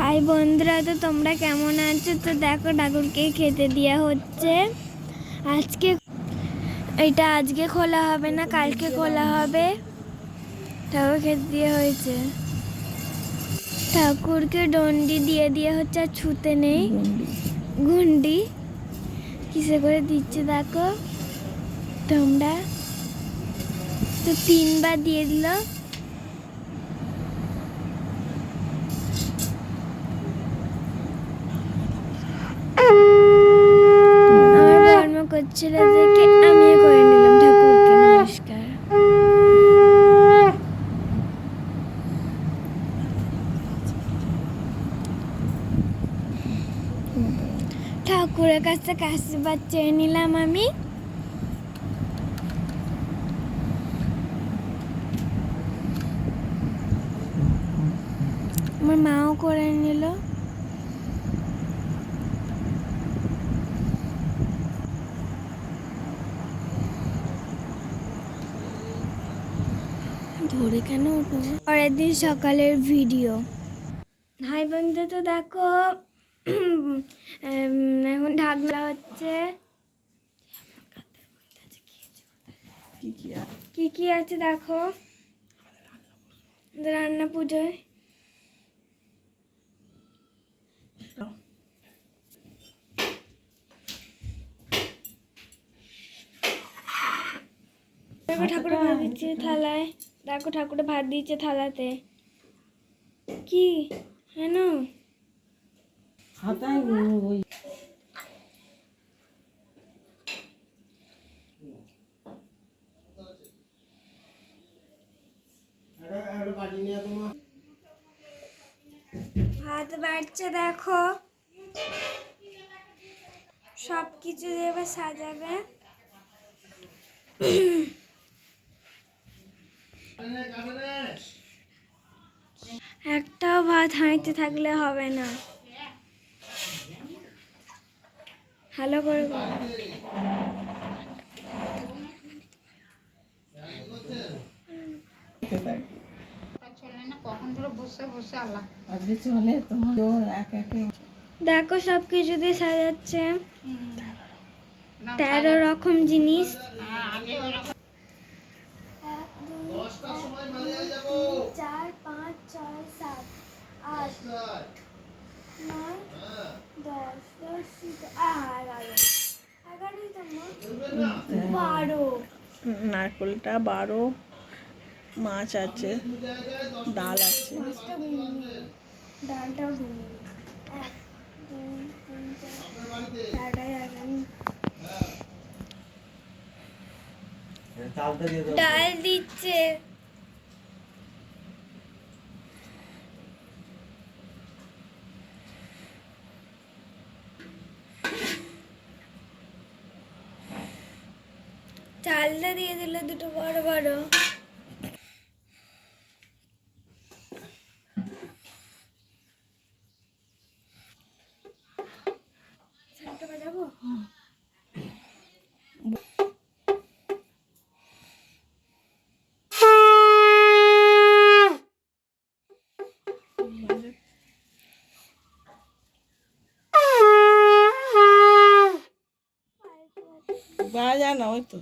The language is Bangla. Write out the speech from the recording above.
হাই বন্ধুরা, তো তোমরা কেমন আছো? তো দেখো ঠাকুরকে খেতে দেওয়া হচ্ছে। আজকে এটা আজকে খোলা হবে না, কালকে খোলা হবে। ঠাকুর খেতে দেওয়া হয়েছে। ঠাকুরকে ডন্ডি দিয়ে দেওয়া হচ্ছে, আর ছুতে নেই। গুন্ডি কিসে করে দিচ্ছে দেখো। তোমরা তো তিনবার দিয়ে দিল আমার কর্ম করছিল দেখে আমিও করে নিলাম ঠাকুরকে নমস্কার ঠাকুরের কাছ থেকে আশীর্বাদ চেয়ে নিলাম আমি। আমার মাও করে নিল। ধরে কেন পরের দিন সকালের ভিডিও ভাই বন্ধু তো দেখো এখন ঢাকনা হচ্ছে। কি কি আছে দেখো? রান্না পুজোয়। ঠাকুর ভাত দিচ্ছে থালায়। দেখো ঠাকুরে ভাত দিচ্ছে থালাতে। কি? হ্যাঁ ভাত বাড়ছে দেখো। সব কিছু এবার সাজাবে। একটাও ভাত হাঁড়িতে থাকলে হবে না ভালো করে করো। চলে না কখন ধরে বসে বসে আল্লাহ আজকে চলে তোমার জোর এক একে দেখো সব কিছু দিয়ে সাজাচ্ছে। তেরো রকম জিনিস। চার, পাঁচ, ছয়, সাত, আট, নয় নারকোলটা বারো মাছ আছে ডাল আছে। ডাল গুনে নিই। ডালটাও গুনে নিই। এক দুই তিন চার চারটায় এগারো ডাল দিচ্ছে চালটা দিয়ে দিল দুটো বড় বড়। বাজাবো? ওই তো।